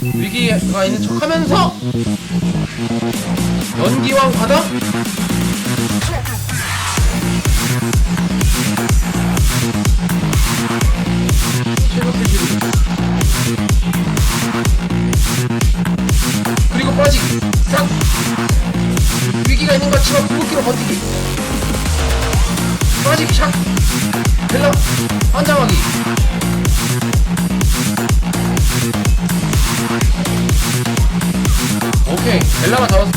위기가 있는 척 하면서 최고 스킬 그리고 빠지기. 싹. 위기가 있는 것 같지만 궁극기로 버티기. 빠지기 샥. 벨라 환장하기 오케이 벨라가 잡았어.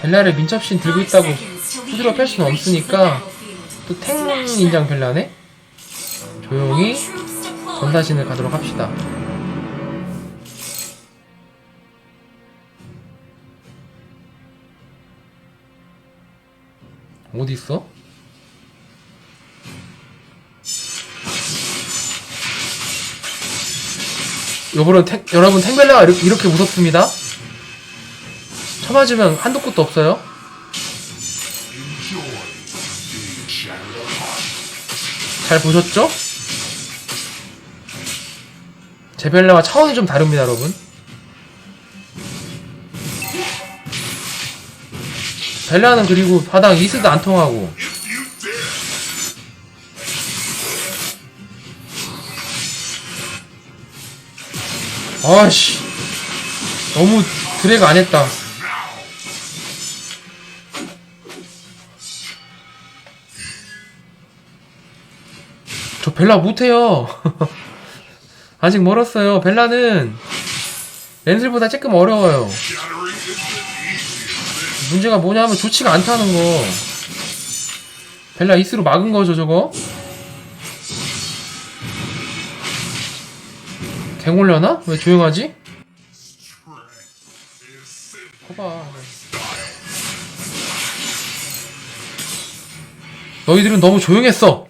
벨라를 민첩신 들고 있다고 후드로 펼 수는 없으니까 또 탱 인장 벨라네 조용히 전사신을 가도록 합시다 어디 있어? 여러분, 탱, 여러분 탱벨라가 이렇게, 이렇게 무섭습니다. 쳐맞으면 한도 끝도 없어요. 잘 보셨죠? 제 벨라와 차원이 좀 다릅니다, 여러분. 벨라는 그리고 바닥 이스도 안 통하고. 아씨. 너무 드래그 안 했다. 저 벨라 못해요. 아직 멀었어요. 벨라는 렌슬보다 조금 어려워요 문제가 뭐냐면 좋지가 않다는 거. 벨라 이스로 막은 거죠 저거? 갱 올려나? 왜 조용하지? 거봐. 너희들은 너무 조용했어.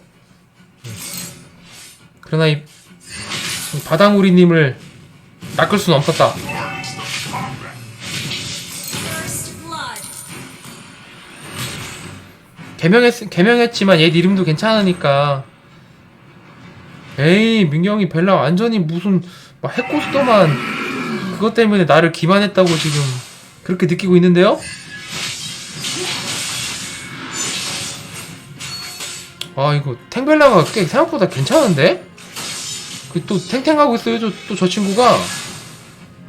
그러나 이, 이 바다무리님을 낚을 수는 없었다 개명했, 개명했지만 얘 이름도 괜찮으니까 에이 민경이 벨라 완전히 무슨 막 해코스터만 그것 때문에 나를 기만했다고 지금 그렇게 느끼고 있는데요? 아 이거 탱벨라가 꽤 생각보다 괜찮은데? 그 또 탱탱하고 있어요 또저 친구가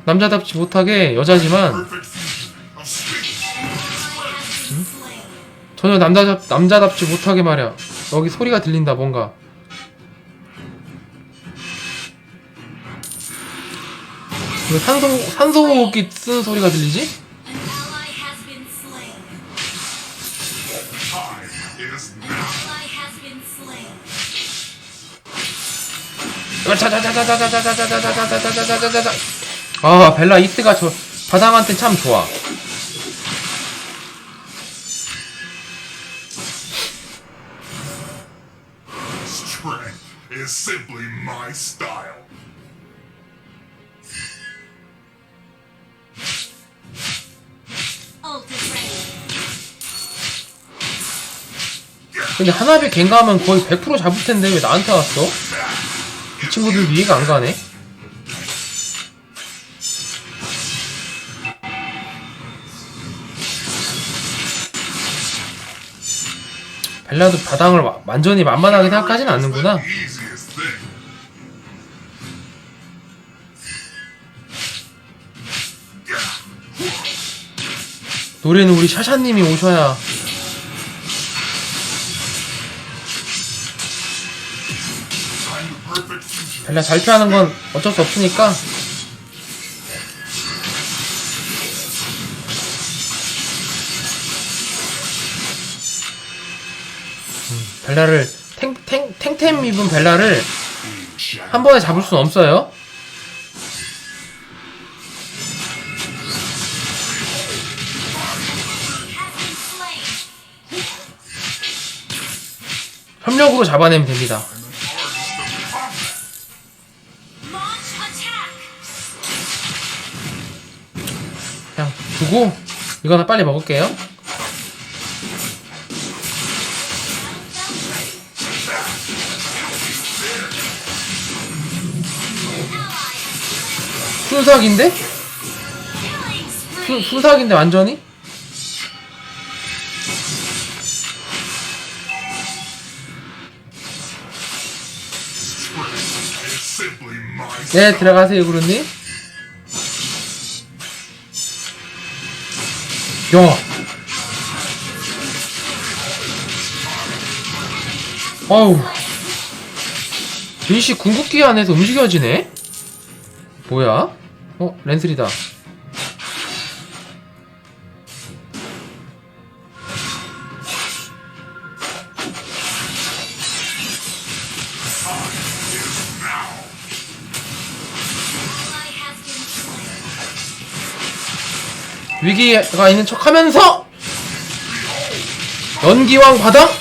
남자답지 못하게 여자지만 전혀 남자답, 남자답지 못하게 말이야. 여기 소리가 들린다, 뭔가. 왜 산소, 산소 호흡기 쓰는 소리가 들리지? 아, 벨라 이스가 저 바닥한테 참 좋아. 근데 하나비 갱가 하면 거의 100% 잡을 텐데 왜 나한테 왔어? 이 친구들 이해가 안 가네. 벨라도 바닥을 와- 완전히 만만하게 생각하진 않는구나. 노래는 우리 샤샤님이 오셔야 잘 피하는 건 어쩔 수 없으니까 음, 벨라를 탱, 탱, 탱템 입은 벨라를 한 번에 잡을 수는 없어요. 협력으로 잡아내면 됩니다 두고 이거 하나 빨리 먹을게요. 순삭인데? 수, 순삭인데 완전히? 네 들어가세요 구루님. 야. 어우. 민씨 궁극기 안에서 움직여지네? 뭐야? 어, 렌슬이다. 위기가 있는 척 하면서! 연기왕 바닥!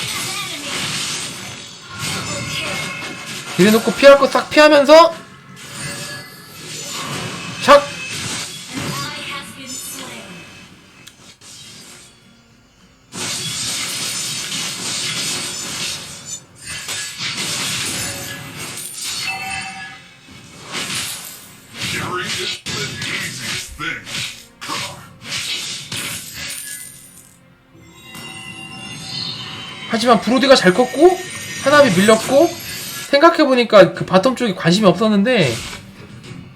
이래놓고 피할 거 싹 피하면서! 하지만 브로디가 잘 컸고 하나비 밀렸고 생각해보니까 그 바텀 쪽에 관심이 없었는데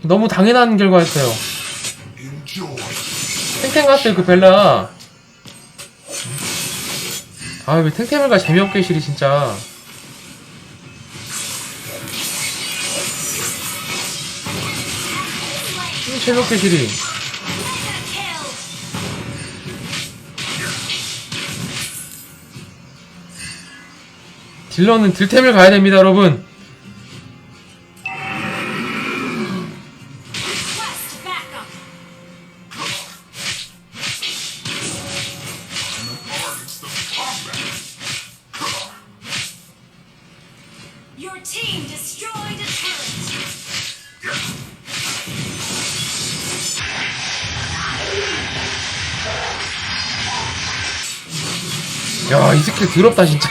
너무 당연한 결과였어요. 탱탱 갔어요 그 벨라. 아왜 탱탱을 가 재미없게 실이 진짜. 음, 재미없게 실이 딜러는 딜템을 가야 됩니다 여러분 야 이 스킬 더럽다 진짜.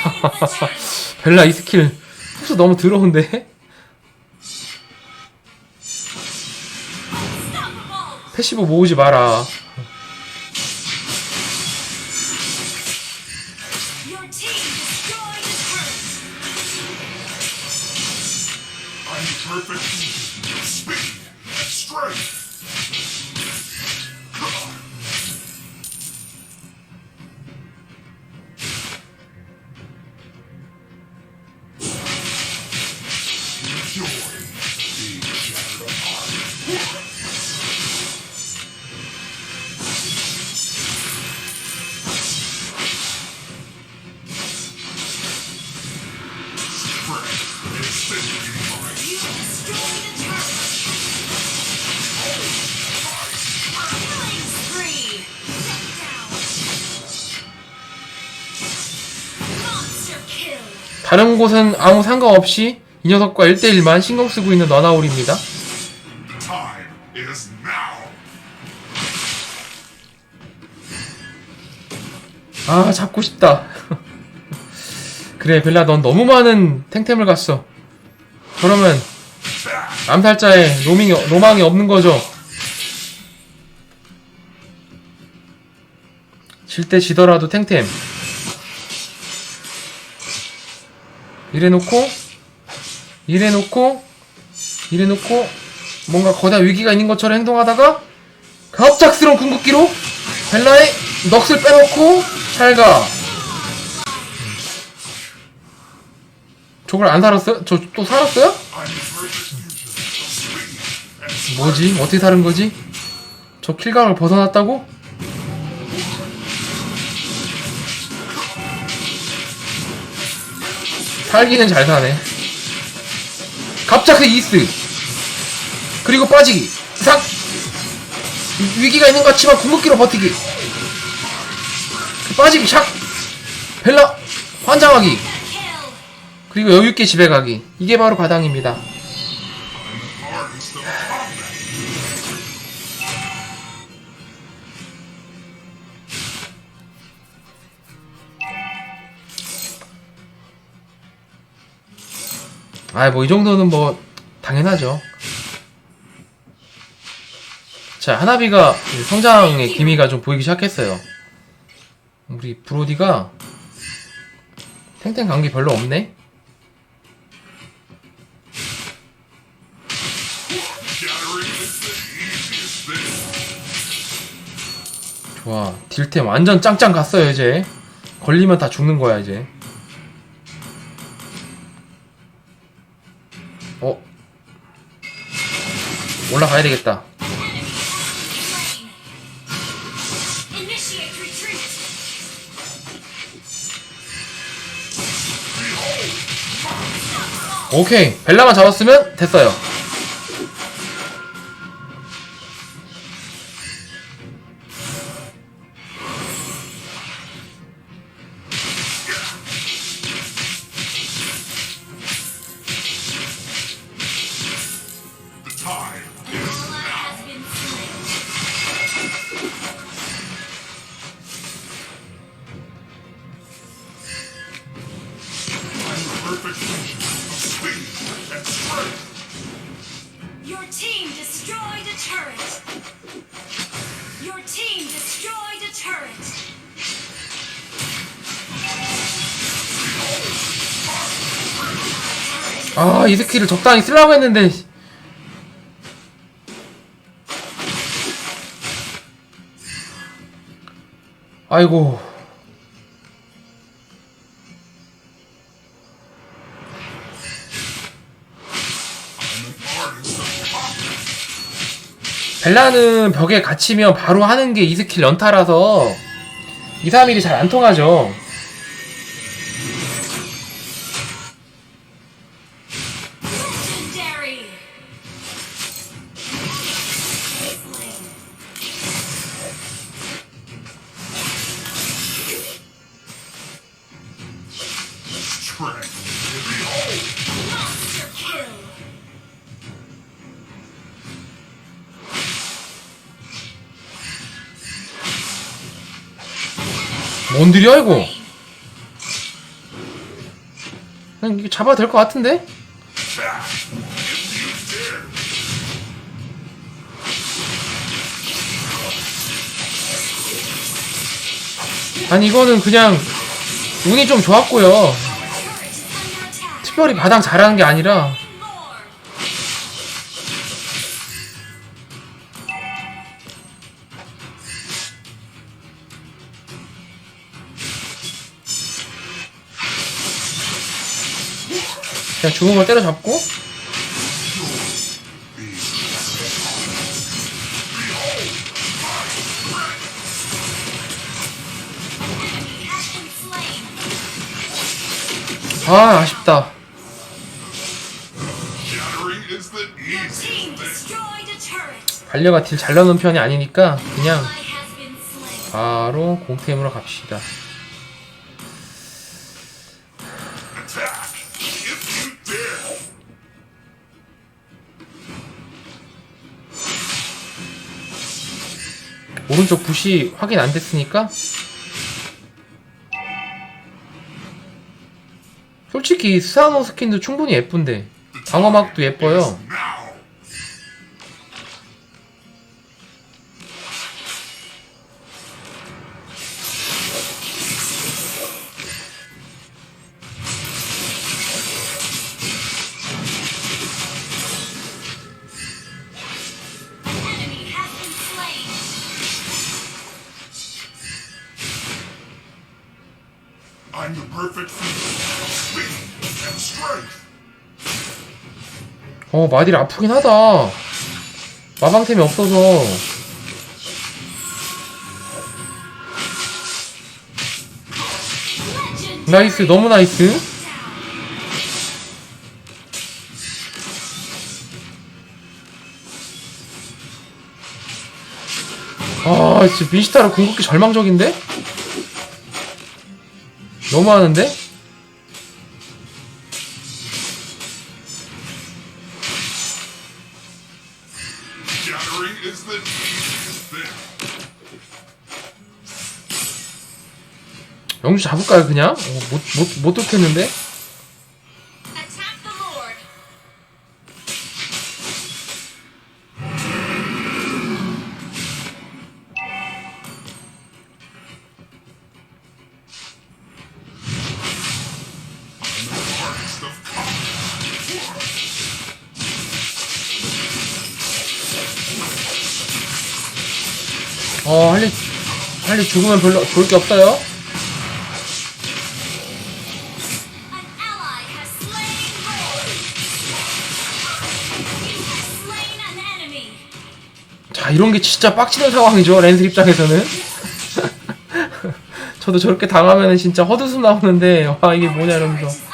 벨라 이 스킬. 흡수 너무 더러운데. 패시브 모으지 마라 다른 곳은 아무 상관없이 이 녀석과 1대1만 신경 쓰고 있는 now. 아 잡고 싶다. 그래 벨라 넌 너무 많은 탱템을 갔어. 그러면 암살자의 로밍이, 로망이 없는 거죠. 질 때 지더라도 탱템 이래놓고 이래놓고 이래놓고 뭔가 거대한 위기가 있는 것처럼 행동하다가 갑작스러운 궁극기로 벨라의 넋을 빼놓고 잘가 저걸 안 살았어요? 저 또 살았어요? 뭐지? 어떻게 사는 거지? 저 킬감을 벗어났다고? 살기는 잘 사네. 갑자기 이스. 그리고 빠지기. 삭! 위- 위기가 있는 것 같지만 궁극기로 버티기. 빠지기, 샥! 벨라! 환장하기. 그리고 여유있게 집에 가기. 이게 바로 바당입니다. 아, 뭐 이 정도는 뭐 당연하죠. 자, 하나비가 성장의 기미가 좀 보이기 시작했어요. 우리 브로디가 탱탱 간게 별로 없네. 좋아. 딜템 완전 짱짱 갔어요, 이제. 걸리면 다 죽는 거야, 이제. 올라가야 되겠다. 오케이. 벨라만 잡았으면 됐어요. 아, 이 스킬을 적당히 쓰려고 했는데. 아이고. 벨라는 벽에 갇히면 바로 하는 게 이 스킬 연타라서 2, 3일이 잘 안 통하죠. 뭔 딜이야 이거? 그냥 이거 잡아도 될 것 같은데? 아니 이거는 그냥 운이 좀 좋았고요. 특별히 바닥 잘하는 게 아니라. 그냥 죽은 걸 때려잡고. 아 아쉽다. 반려가 딜 잘 넣는 편이 아니니까 그냥. 바로 공템으로 갑시다. 오른쪽 붓이 확인 안 됐으니까 솔직히 스사노 스킨도 충분히 예쁜데 방어막도 예뻐요. 어 마딜 아프긴 하다. 마방템이 없어서. 나이스 너무 나이스. 아 진짜 민시타르 궁극기 절망적인데? 너무하는데? 영주 잡을까요 그냥? 어, 못, 못, 못 돕겠는데? 어 할리 할리 죽으면 별로 볼 게 없어요? 자, 이런 게 진짜 빡치는 상황이죠, 랜스 입장에서는. 저도 저렇게 당하면 진짜 헛웃음 나오는데, 와, 이게 뭐냐, 이러면서.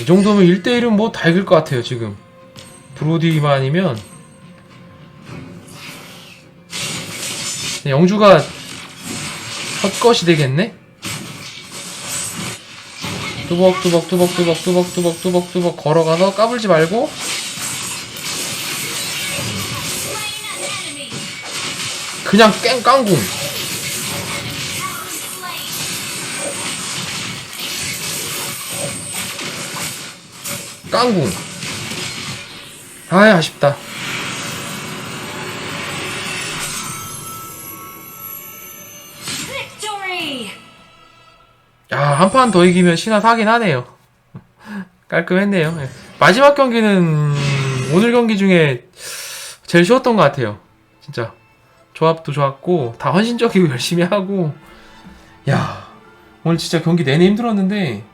이 정도면 1대1은 뭐 다 이길 것 같아요, 지금. 브로디만 아니면. 영주가 헛것이 되겠네? 뚜벅뚜벅 뚜벅뚜벅 뚜벅뚜벅 뚜벅뚜벅 걸어가서 까불지 말고. 그냥 깽 깡궁 깡궁 아이 아쉽다. Victory. 야한 판 더 이기면 신화 사긴 하네요. 깔끔했네요. 예. 마지막 경기는 오늘 경기 중에 제일 쉬웠던 것 같아요. 진짜. 조합도 좋았고 다 헌신적이고 열심히 하고. 야 오늘 진짜 경기 내내 힘들었는데